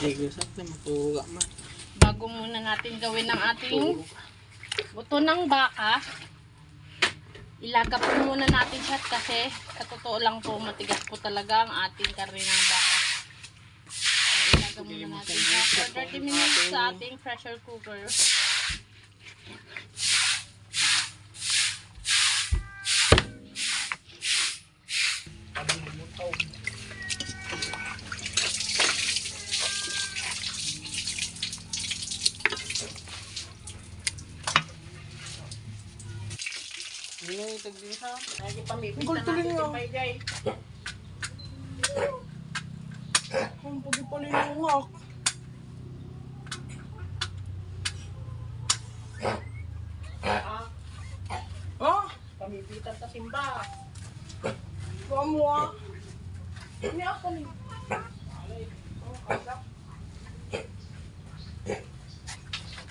Ay, gusak na matuga man. Bago muna natin gawin ang ating buto ng baka, ilagap po muna natin siya kasi sa totoo lang po matigas po talaga ang ating karne ng baka. So, ilagap muna natin siya for 30 minutes sa ating pressure cooker. Itag din sa. Lagi pamipis Ang galing nga. Jay. Ang pagi pala yung ngak. Ah, Pamipitan sa simba. kamu ah. Ini apa nih?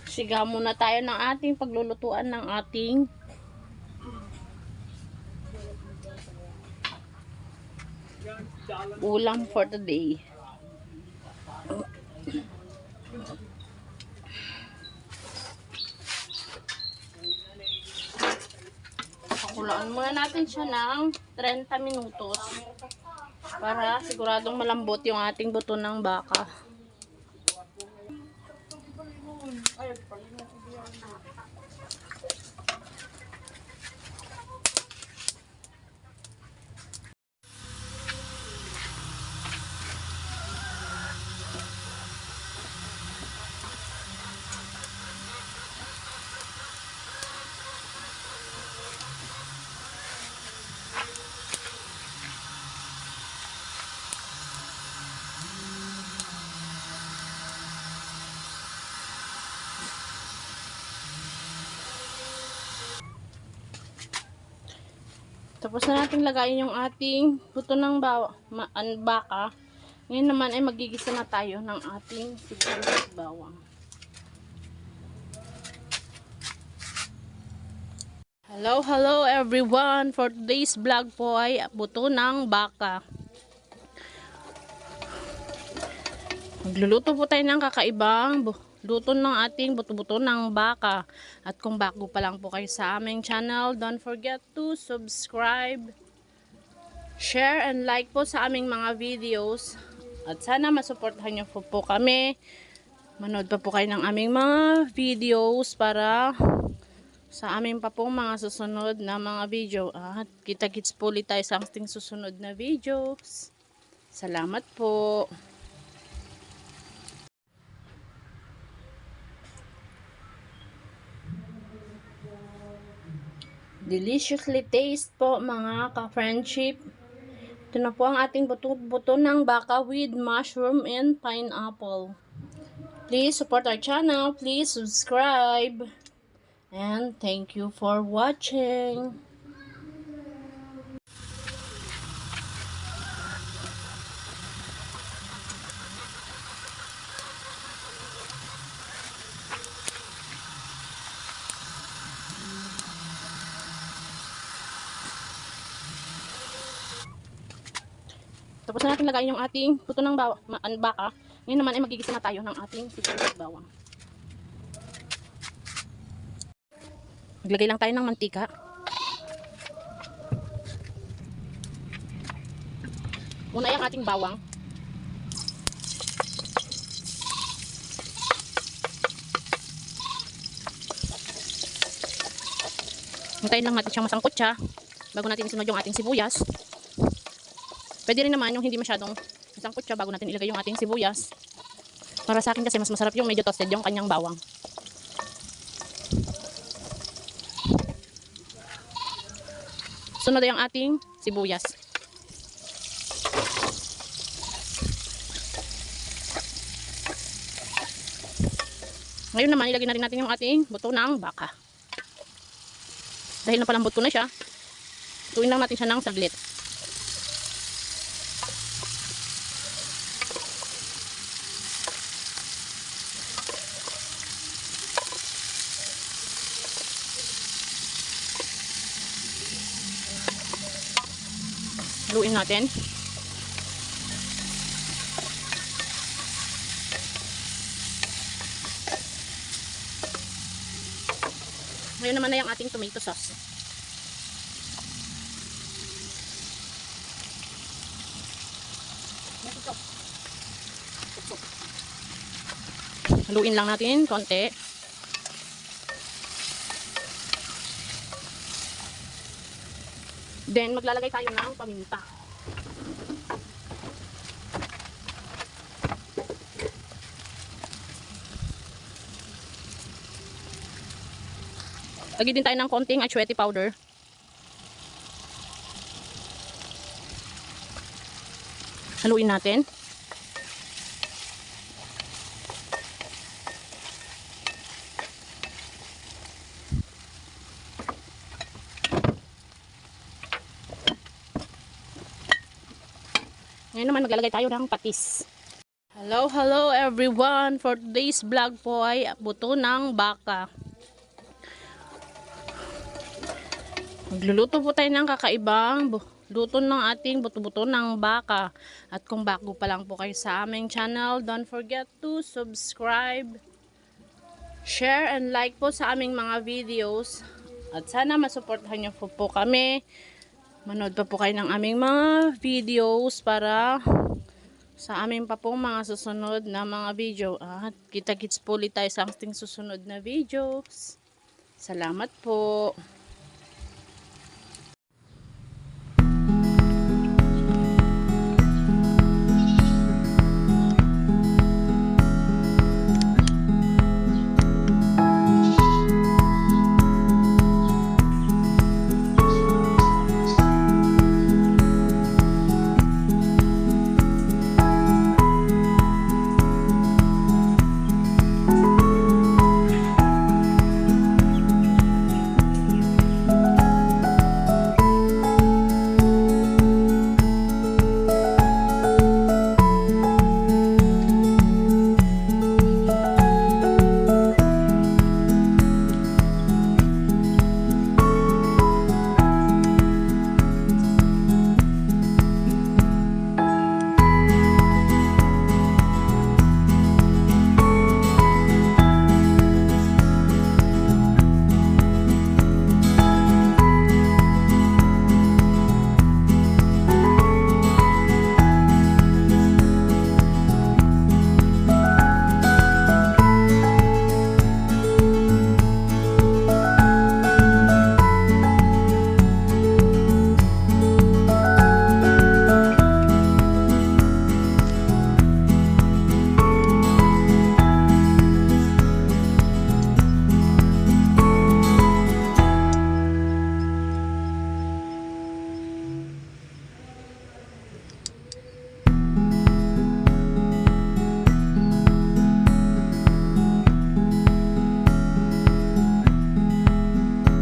Siga muna tayo ng ating paglulutuan ng ating ulam for the day. Pakulaan muna natin siya ng 30 minutos para siguradong malambot yung ating buto ng baka. Tapos na natin lagayin yung ating buto ng bawa, baka. Ngayon naman ay magigisa na tayo ng ating sibuyas bawang. Hello, hello everyone! For today's vlog po ay buto ng baka. Magluluto po tayo ng kakaibang luto ng ating buto-buto ng baka. At kung bago pa lang po kayo sa aming channel, don't forget to subscribe, share, and like po sa aming mga videos. At sana masuportahan niyo po, po kami. Manood pa po kayo ng aming mga videos para sa aming pa pong mga susunod na mga video. At kita-kits po ulit tayo sa ating susunod na videos. Salamat po. Deliciously taste po mga ka-friendship. Ito na po ang ating buto-buto ng baka with mushroom and pineapple. Please support our channel. Please subscribe. And thank you for watching. Tapos na natin lagayin yung ating puto ng bawa, baka. Ngayon naman ay magigisa na tayo ng ating sibuyas bawang. Maglagay lang tayo ng mantika. Una ay ang ating bawang. Hintayin lang natin siyang masangkot siya bago natin isunod yung ating sibuyas. Pwede rin naman yung hindi masyadong masangkot siya bago natin ilagay yung ating sibuyas. Para sa akin kasi mas masarap yung medyo toasted yung kanyang bawang. Sunod ay ang ating sibuyas. Ngayon naman, ilagay na rin natin yung ating buto ng baka. Dahil napalambot ko na siya, tuwin lang natin siya ng saglit. Bluein natin. Ngayon naman na yung ating tomato sauce. Haluin lang natin konti. Then maglalagay tayo ng paminta. Lagyan din tayo ng konting achwete powder. Haluin natin. Ngayon naman maglalagay tayo ng patis. Hello, hello everyone! For today's vlog po ay buto ng baka. Magluluto po tayo ng kakaibang luto ng ating buto-buto ng baka. At kung bago pa lang po kayo sa aming channel, don't forget to subscribe, share, and like po sa aming mga videos. At sana masuportahan niyo po, po kami. Manood pa po kayo ng aming mga videos para sa aming pa pong mga susunod na mga video. At kita-kits po ulit tayo sa ating susunod na videos. Salamat po.